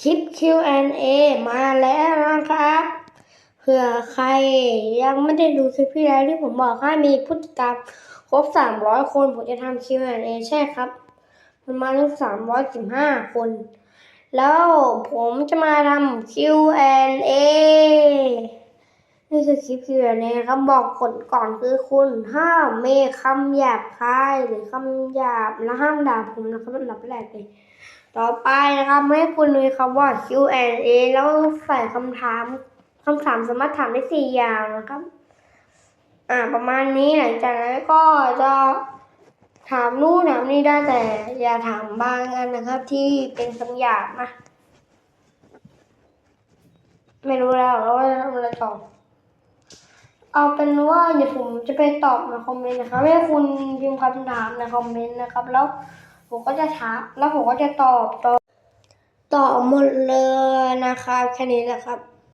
คลิป Q&A มาแล้วนะครับเผื่อใครยังไม่ได้ดูคลิปที่แล้วที่ผมบอกให้มีผู้ติดตามครบ 300 คน ผมจะทำ Q&A ใช่ครับ มันมาถึง315 คน แล้วผมจะมาทำ Q&A นี่คือคลิป Q&A ครับบอกกฎก่อนคือคุณห้ามมีคำหยาบคายหรือคำหยาบและห้ามด่าผมนะครับอันดับแรกเลย ต่อไปนะครับให้คุณมีคำว่า Q&A แล้วใส่คำถามคำถามสามารถถามได้สี่อย่างนะครับ อ่า ประมาณนี้หลังจากนั้นก็จะถามนู่นถามนี่ได้แต่อย่าถามบางอันนะครับ ที่เป็นคำหยาบนะไม่รู้แล้วว่าจะทำอะไรต่อเอาเป็นว่าเดี๋ยวผมจะไปตอบในคอมเมนต์นะครับให้คุณพิมพ์คำถามในคอมเมนต์นะครับ แล้ว ผมก็จะถามแล้วผมก็จะตอบตอบตอบหมดเลยนะครับแค่นี้แหละครับ